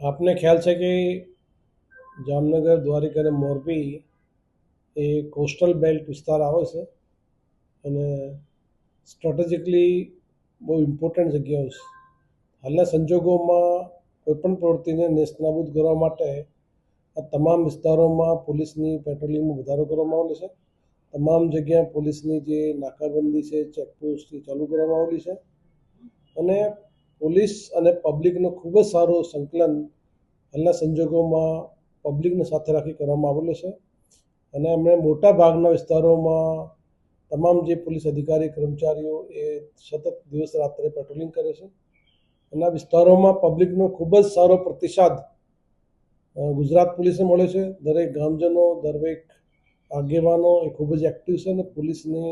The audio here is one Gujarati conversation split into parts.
આપને ખ્યાલ છે કે જામનગર દ્વારિકા અને મોરબી એ કોસ્ટલ બેલ્ટ વિસ્તાર આવે છે અને સ્ટ્રેટેજિકલી બહુ ઇમ્પોર્ટન્ટ જગ્યાઓ છે. હાલના સંજોગોમાં કોઈપણ પ્રવૃત્તિને નેસ્તનાબૂદ કરવા માટે આ તમામ વિસ્તારોમાં પોલીસની પેટ્રોલિંગમાં વધારો કરવામાં આવેલો છે. તમામ જગ્યાએ પોલીસની જે નાકાબંધી છે ચેકપોસ્ટ એ ચાલુ કરવામાં આવેલી છે. અને પોલીસ અને પબ્લિકનો ખૂબ જ સારો સંકલન હાલના સંજોગોમાં પબ્લિકને સાથે રાખી કરવામાં આવેલો છે. અને અમે મોટા ભાગના વિસ્તારોમાં તમામ જે પોલીસ અધિકારી, કર્મચારીઓ એ સતત દિવસ રાત્રે પેટ્રોલિંગ કરે છે. અને આ વિસ્તારોમાં પબ્લિકનો ખૂબ જ સારો પ્રતિસાદ ગુજરાત પોલીસને મળે છે. દરેક ગામજનો, દરેક આગેવાનો એ ખૂબ જ એક્ટિવ છે અને પોલીસને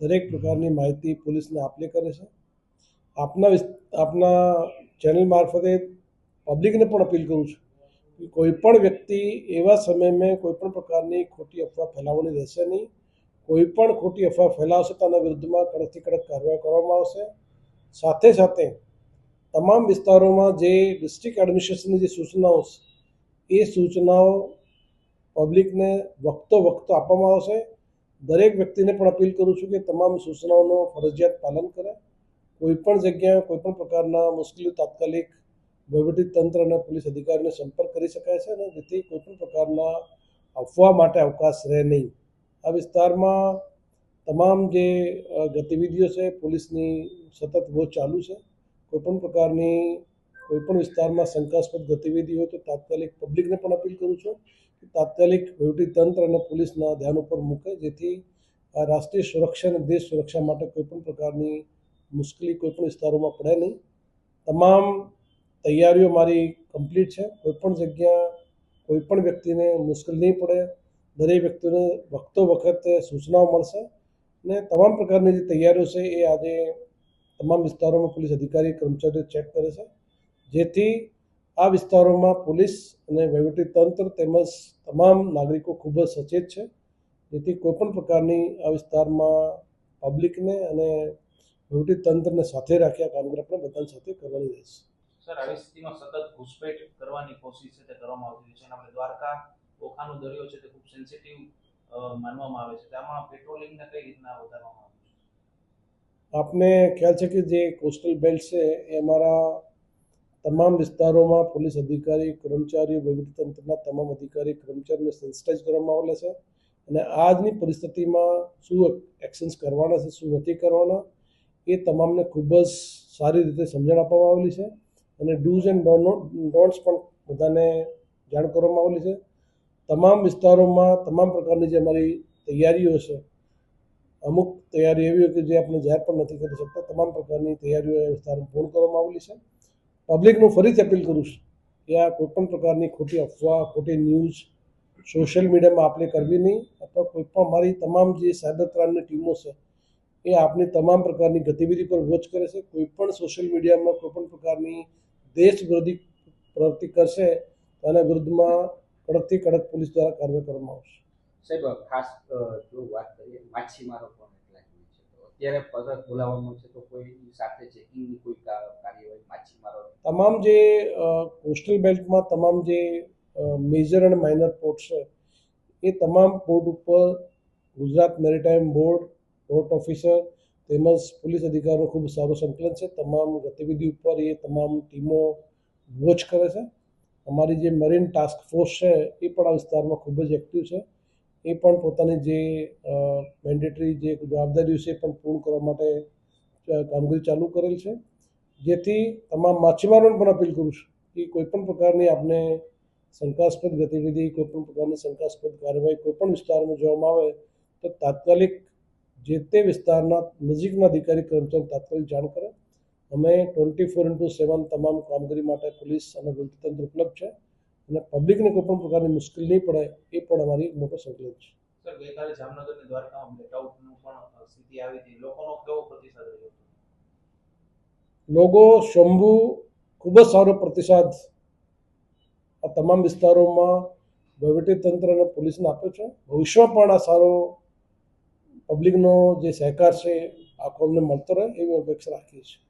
દરેક પ્રકારની માહિતી પોલીસને આપલે કરે છે. આપના આપના ચેનલ મારફતે પબ્લિકને પણ અપીલ કરું છું કે કોઈ પણ વ્યક્તિ એવા સમયમાં કોઈ પણ પ્રકારની ખોટી અફવા ફેલાવવાની રહેશે નહીં. કોઈ પણ ખોટી અફવા ફેલાવશે તેના વિરુદ્ધમાં કડકથી કડક કાર્યવાહી કરવામાં આવશે. સાથે સાથે તમામ વિસ્તારોમાં જે ડિસ્ટ્રિક્ટ એડમિનિસ્ટ્રેશનની જે સૂચનાઓ છે, એ સૂચનાઓ પબ્લિકને વખતો વખતો આપવામાં આવશે. દરેક વ્યક્તિને પણ અપીલ કરું છું કે તમામ સૂચનાઓનું ફરજિયાત પાલન કરે. કોઈપણ જગ્યાએ કોઈપણ પ્રકારના મુશ્કેલીઓ તાત્કાલિક વહીવટી તંત્ર અને પોલીસ અધિકારીને સંપર્ક કરી શકાય છે અને જેથી કોઈપણ પ્રકારના અફવા માટે અવકાશ રહે નહીં. આ વિસ્તારમાં તમામ જે ગતિવિધિઓ છે, પોલીસની સતત બહુ ચાલુ છે. કોઈપણ પ્રકારની કોઈપણ વિસ્તારમાં શંકાસ્પદ ગતિવિધિ હોય તો તાત્કાલિક પબ્લિકને પણ અપીલ કરું છું કે તાત્કાલિક તંત્ર અને પોલીસના ધ્યાન ઉપર મૂકે, જેથી રાષ્ટ્રીય સુરક્ષા અને દેશ સુરક્ષા માટે કોઈપણ પ્રકારની મુશ્કેલી કોઈપણ વિસ્તારોમાં પડે નહીં. તમામ તૈયારીઓ મારી કમ્પ્લીટ છે. કોઈ પણ જગ્યા કોઈપણ વ્યક્તિને મુશ્કેલ નહીં પડે. દરેક વ્યક્તિને વખતો વખતે સૂચનાઓ મળશે ને તમામ પ્રકારની જે તૈયારીઓ છે એ આજે તમામ વિસ્તારોમાં પોલીસ અધિકારી, કર્મચારીઓ ચેક કરે છે. જેથી આ વિસ્તારોમાં પોલીસ અને વહીવટી તંત્ર તેમજ તમામ નાગરિકો ખૂબ જ સચેત છે. જેથી કોઈપણ પ્રકારની આ વિસ્તારમાં પબ્લિકને અને વહીવટી તંત્રને સાથે રાખી આ કામગીરી આપણે બધા સાથે કરવાની રહેશે. સર આવી સ્થિતિમાં સતત ઘુસપેઠ કરવાની કોશિશ છે તે કરવામાં આવતી છે અને આપણે દ્વારકા ઓખાનો દરિયો છે તે ખૂબ સેન્સિટિવ માનવામાં આવે છે. આમાં પેટ્રોલિંગને કઈ રીતના વધારવામાં આવે છે? આપને ખ્યાલ છે કે જે કોસ્ટલ બેલ્ટ છે એ અમારા તમામ વિસ્તારોમાં પોલીસ અધિકારી કર્મચારીઓ વહીવટીતંત્રના તમામ અધિકારી કર્મચારીઓને સેન્સિટાઇઝ કરવામાં આવેલા છે. અને આજની પરિસ્થિતિમાં શું એક્શન્સ કરવાના છે શું નથી કરવાના એ તમામને ખૂબ જ સારી રીતે સમજણ આપવામાં આવેલી છે અને ડૂઝ એન્ડ ડોન્ટ્સ પણ બધાને જાણ કરવામાં આવેલી છે. તમામ વિસ્તારોમાં તમામ પ્રકારની જે અમારી તૈયારીઓ છે, અમુક તૈયારી એવી હોય કે જે આપણે જાહેર પણ નથી કરી શકતા, તમામ પ્રકારની તૈયારીઓ એ વિસ્તારમાં પૂર્ણ કરવામાં આવેલી છે. પબ્લિકનું ફરીથી અપીલ કરું છું કે આ કોઈપણ પ્રકારની ખોટી અફવા, ખોટી ન્યૂઝ સોશિયલ મીડિયામાં આપણે કરવી નહીં, અથવા કોઈપણ મારી તમામ જે સાયબર ક્રાઇમની ટીમો છે એ આપની તમામ પ્રકારની ગતિવિધિ પર વોચ કરે છે. કોઈપણ સોશિયલ મીડિયામાં કોઈપણ પ્રકારની દેશ વિરોધી પ્રવૃત્તિ કરશે એના વિરુદ્ધમાં કડકથી કડક પોલીસ દ્વારા કાર્યવાહી કરવામાં આવશે. સાહેબ ખાસ જો વાત કરીએ માછીમારો પણ એટલા જ છે. તો અત્યારે પરત બોલાવવાનું છે તો કોઈ સાથે ચેકિંગની કોઈ કાર્યવાહી માછીમારો તમામ જે કોસ્ટલ બેલ્ટમાં તમામ જે મેજર અને માઇનર પોર્ટ છે એ તમામ પોર્ટ ઉપર Gujarat maritime board port officer તેમજ પોલીસ અધિકારીનું ખૂબ સારું સંકલન છે. તમામ ગતિવિધિ ઉપર એ તમામ ટીમો વોચ કરે છે. અમારી જે મરીન ટાસ્ક ફોર્સ છે એ પણ આ વિસ્તારમાં ખૂબ જ એક્ટિવ છે. એ પણ પોતાની જે મેન્ડેટરી જે જવાબદારીઓ છે એ પણ પૂર્ણ કરવા માટે કામગીરી ચાલુ કરેલ છે. જેથી તમામ માછીમારોને પણ અપીલ કરું છું કે કોઈપણ પ્રકારની આપને શંકાસ્પદ ગતિવિધિ કોઈપણ પ્રકારની શંકાસ્પદ કાર્યવાહી કોઈપણ વિસ્તારમાં જોવામાં આવે તો તાત્કાલિક જે તે વિસ્તારના નજીકના અધિકારી કર્મચારી તાત્કાલિક જાણ કરે. અમે ટ્વેન્ટી ફોર ઇન્ટુ સેવન તમામ કામગીરી માટે પોલીસ અને વહીવટીતંત્ર ઉપલબ્ધ છે અને પબ્લિકને કોઈપણ પ્રકારની મુશ્કેલી નહીં પડે એ પણ અમારી એક મોટો સંકલન છે. સર ગઈકાલે જામનગરની દ્વારકામાં બ્લેકઆઉટનું પણ સ્થિતિ આવી હતી. લોકોનો કેવો પ્રતિસાદ રહ્યો લોકો શંભુ ખૂબ જ સારો પ્રતિસાદ આ તમામ વિસ્તારોમાં વહીવટીતંત્ર અને પોલીસને આપ્યો છે. ભવિષ્યમાં પણ આ સારો પબ્લિકનો જે સહકાર છે આખો અમને મળતો રહે એવી અપેક્ષા રાખીએ છીએ.